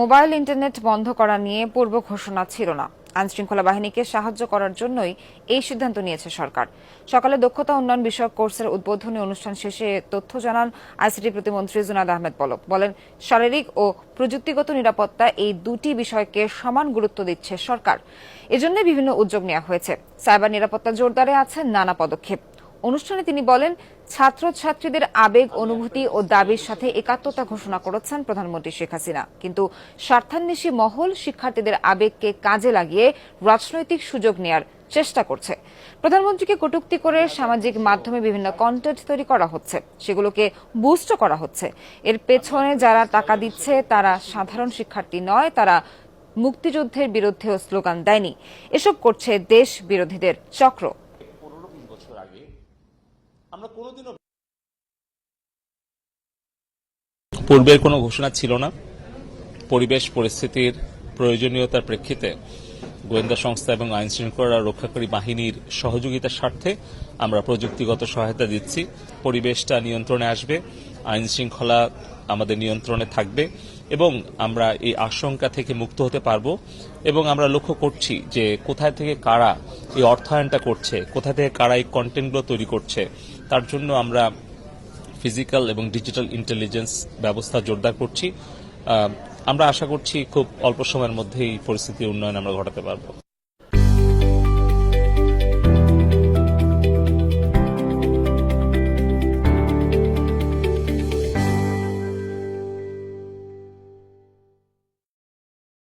Mobile internet বন্ধ করা নিয়ে পূর্ব ঘোষণা ছিল না। আইনশৃঙ্খলা বাহিনীকে সাহায্য করার জন্যই এই সিদ্ধান্ত নিয়েছে সরকার। সকালে দক্ষতা উন্নয়ন বিষয়ক কোর্সের উদ্বোধনী অনুষ্ঠান শেষে তথ্য জানান আইসিটি প্রতিমন্ত্রী জুনাদ আহমেদ পলক। বলেন, শারীরিক ও প্রযুক্তিগত নিরাপত্তা এই দুটি বিষয়কে সমান গুরুত্ব দিচ্ছে সরকার। এজন্য বিভিন্ন উদ্যোগ নেওয়া হয়েছে। সাইবার নিরাপত্তা জোরদারে আছে নানা পদক্ষেপ। অনুষ্ঠানে তিনি বলেন, ছাত্রছাত্রীদের আবেগ, অনুভূতি ও দাবির সাথে একাত্মতা ঘোষণা করেছেন প্রধানমন্ত্রী শেখ হাসিনা। কিন্তু স্বার্থান্বেষী মহল শিক্ষার্থীদের আবেগকে কাজে লাগিয়ে রাজনৈতিক সুযোগ নেয়ার চেষ্টা করছে। প্রধানমন্ত্রীকে কটূক্তি করে সামাজিক মাধ্যমে বিভিন্ন কন্টেন্ট তৈরি করা হচ্ছে, সেগুলোকে বুস্ট করা হচ্ছে। এর পেছনে যারা টাকা দিচ্ছে, তারা সাধারণ শিক্ষার্থী নয়, তারা মুক্তিযুদ্ধের বিরুদ্ধেও স্লোগান দেয়নি। এসব করছে দেশ বিরোধীদের চক্র। আমরা কোনোদিনও পূর্বের কোনো ঘোষণা ছিল না। পরিবেশ, পরিস্থিতির প্রয়োজনীয়তার প্রেক্ষিতে গোয়েন্দা সংস্থা এবং আইন শৃঙ্খলা রক্ষাকারী বাহিনীর সহযোগিতার স্বার্থে আমরা প্রযুক্তিগত সহায়তা দিচ্ছি। পরিবেশটা নিয়ন্ত্রণে আসবে। আইন শৃঙ্খলা আমাদের নিয়ন্ত্রণে থাকবে এবং আমরা এই আশঙ্কা থেকে মুক্ত হতে পারব এবং আমরা লক্ষ্য করছি যে কোথায় থেকে কারা এই অর্থায়নটা করছে কোথা থেকে কারা এই কন্টেন্টগুলো তৈরি করছে, তার জন্য আমরা ফিজিক্যাল এবং ডিজিটাল ইন্টেলিজেন্স ব্যবস্থা জোরদার করছি। আমরা আশা করছি খুব অল্প সময়ের মধ্যেই পরিস্থিতির উন্নয়ন আমরা ঘটাতে পারব।